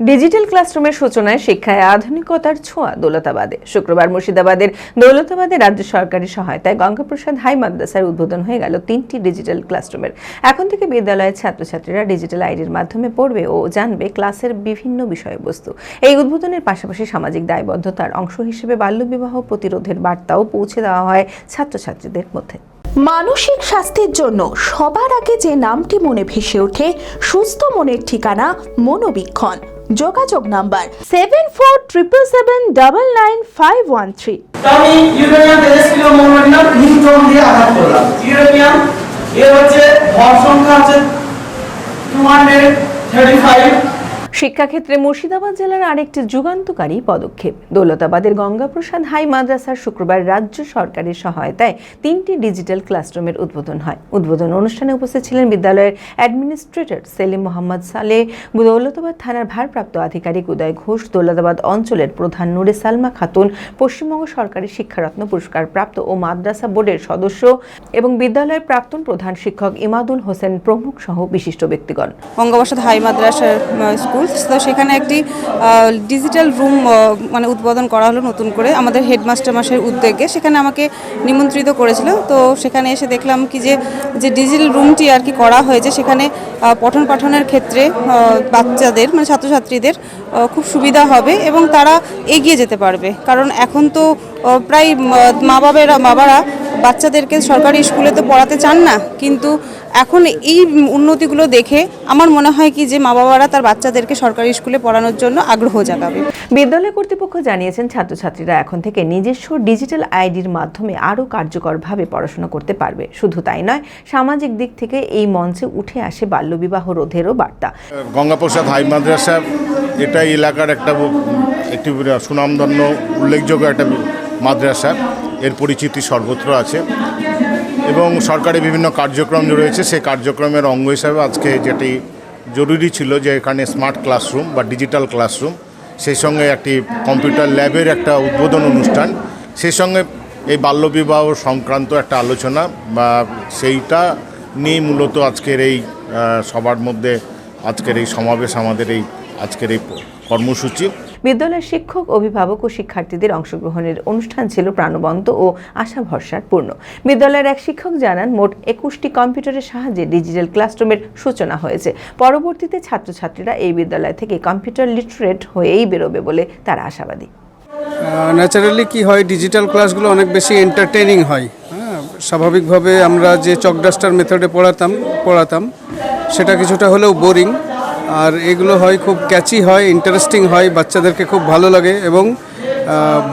Digital ক্লাসরুমের সূচনায় শিক্ষায় আধুনিকতার ছোঁয়া দৌলতাবাদে। শুক্রবার মুর্শিদাবাদের দৌলতাবাদে রাজ্য সরকারি সহায়তায় গঙ্গাপ্রসাদ হাই মাদ্রাসার উদ্বোধন হয়ে গেল তিনটি ডিজিটাল ক্লাসরুমের। এখন থেকে বিদ্যালয়ের ছাত্রছাত্রীরা ডিজিটাল আইডির মাধ্যমে পড়বে ও জানবে ক্লাসের বিভিন্ন বিষয়বস্তু। এই উদ্বোধনের পাশাপাশি সামাজিক দায়বদ্ধতার অংশ হিসেবে বাল্যবিবাহ প্রতিরোধের বার্তাও পৌঁছে দেওয়া হয় ছাত্রছাত্রীদের মধ্যে। মানসিক স্বাস্থ্যের জন্য সবার আগে যে নামটি মনে ভেসে ওঠে, সুস্থ মনের ঠিকানা মনোবীক্ষণ। যোগাযোগ number seven four triple seven double nine five one three আমি ইউরেনিয়াম নিউট্রন দিয়ে আঘাত করলাম। ইউরেনিয়াম এর হচ্ছে ভর সংখ্যা হচ্ছে টু হান্ড্রেড থার্টি ফাইভ শিক্ষাক্ষেত্রে মুর্শিদাবাদ জেলার আরেকটি যুগান্তকারী পদক্ষেপ। দৌলতাবাদের গঙ্গাপ্রসাদ হাই মাদ্রাসার শুক্রবার রাজ্য সরকারের সহায়তায় তিনটি ডিজিটাল ক্লাসরুমের উদ্বোধন হয়। উদ্বোধন অনুষ্ঠানে উপস্থিত ছিলেন বিদ্যালয়ের অ্যাডমিনিস্ট্রেটর সেলিম মোহাম্মদ সালে দৌলতাবাদ থানার ভারপ্রাপ্ত আধিকারিক উদয় ঘোষ দৌলতাবাদ অঞ্চলের প্রধান নুরে সালমা খাতুন পশ্চিমবঙ্গ সরকারের শিক্ষারত্ন পুরস্কার প্রাপ্ত ও মাদ্রাসা বোর্ডের সদস্য এবং বিদ্যালয়ের প্রাক্তন প্রধান শিক্ষক ইমাদুল হোসেন প্রমুখ সহ বিশিষ্ট ব্যক্তিগণ। বঙ্গবসাদ হাই মাদ্রাসার আহ, স্কুল। তো সেখানে একটি ডিজিটাল রুম মানে উদ্বোধন করা হলো নতুন করে আমাদের হেডমাস্টার মাসের উদ্যোগে। সেখানে আমাকে নিমন্ত্রিত করেছিল। তো সেখানে এসে দেখলাম কি যে যে ডিজিটাল রুমটি আর কি করা হয়েছে, সেখানে পঠন পাঠনের ক্ষেত্রে বাচ্চাদের মানে ছাত্রছাত্রীদের খুব সুবিধা হবে এবং তারা এগিয়ে যেতে পারবে। কারণ এখন তো প্রায় মা বাবেরা বাবারা বাচ্চাদেরকে সরকারি স্কুলে তো পড়াতে চান না কিন্তু এখন এই উন্নতিগুলো দেখে আমার মনে হয় কি যে মা বাবারা তার বাচ্চাদেরকে সরকারি স্কুলে পড়ানোর জন্য আগ্রহ জাগাবে। বিদ্যালয় কর্তৃপক্ষ জানিয়েছেন ছাত্রছাত্রীরা এখন থেকে নিজস্ব ডিজিটাল আইডির মাধ্যমে আরও কার্যকরভাবে পড়াশোনা করতে পারবে। শুধু তাই নয় সামাজিক দিক থেকে এই মঞ্চে উঠে আসে বাল্যবিবাহ রোধেরও বার্তা। গঙ্গাপ্রসাদ হাই মাদ্রাসা এটা এলাকার একটা একটি সুনামধন্য উল্লেখযোগ্য একটা মাদ্রাসা। এর পরিচিতি সর্বত্র আছে। এবং সরকারি বিভিন্ন কার্যক্রম রয়েছে। সেই কার্যক্রমের অঙ্গ হিসাবে আজকে যেটি জরুরি ছিল যে এখানে স্মার্ট ক্লাসরুম বা ডিজিটাল ক্লাসরুম, সেই সঙ্গে একটি কম্পিউটার ল্যাবের একটা উদ্বোধন অনুষ্ঠান, সেই সঙ্গে এই বাল্যবিবাহ সংক্রান্ত একটা আলোচনা বা সেইটা নিয়ে মূলত আজকের এই সবার মধ্যে আজকের এই সমাবেশ, আমাদের এই আজকের এই কর্মসূচি। বিদ্যালয়ের শিক্ষক, অভিভাবক ও শিক্ষার্থীদের অংশগ্রহণের অনুষ্ঠান ছিল প্রাণবন্ত ও আশা ভরসার পূর্ণ বিদ্যালয়ের এক শিক্ষক জানান, মোট একুশটি কম্পিউটারের সাহায্যে ডিজিটাল ক্লাসরুমের সূচনা হয়েছে। পরবর্তীতে ছাত্রছাত্রীরা এই বিদ্যালয় থেকে কম্পিউটার লিটারেট হয়েই বেরোবে বলে তারা আশাবাদী। ন্যাচারালি কি হয় ডিজিটাল ক্লাসগুলো অনেক বেশি এন্টারটেনিং হয়। হ্যাঁ স্বাভাবিকভাবে আমরা যে চকডাস্টার মেথডে পড়াতাম পড়াতাম, সেটা কিছুটা হলেও বোরিং আর এগুলো হয় খুব ক্যাচি হয় ইন্টারেস্টিং হয়, বাচ্চাদেরকে খুব ভালো লাগে এবং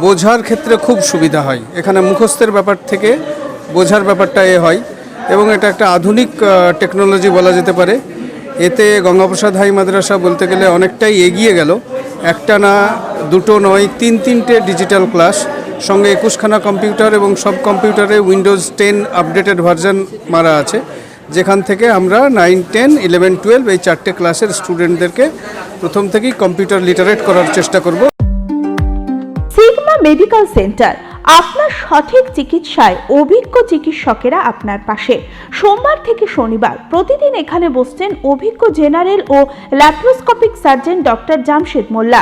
বোঝার ক্ষেত্রে খুব সুবিধা হয়। এখানে মুখস্থের ব্যাপার থেকে বোঝার ব্যাপারটা এ হয় এবং এটা একটা আধুনিক টেকনোলজি বলা যেতে পারে। এতে গঙ্গাপ্রসাদ হাই মাদ্রাসা বলতে গেলে অনেকটাই এগিয়ে গেল। একটা না, দুটো নয়, তিন তিনটে ডিজিটাল ক্লাস সঙ্গে একুশখানা কম্পিউটার এবং সব কম্পিউটারে উইন্ডোজ টেন আপডেটেড ভার্সন মারা আছে। যেখান থেকে আমরা নাইন টেন ইলেভেন টুয়েলভ এই চারটে ক্লাসের স্টুডেন্টদেরকে প্রথম থেকেই কম্পিউটার লিটারেট করার চেষ্টা করব। সিগমা মেডিকেল সেন্টার আপনার সঠিক চিকিৎসায় অভিজ্ঞ চিকিৎসকেরা আপনার পাশে। সোমবার থেকে শনিবার প্রতিদিন এখানে বসছেন অভিজ্ঞ জেনারেল ও laparoscopic surgeon doctor Jamshed Molla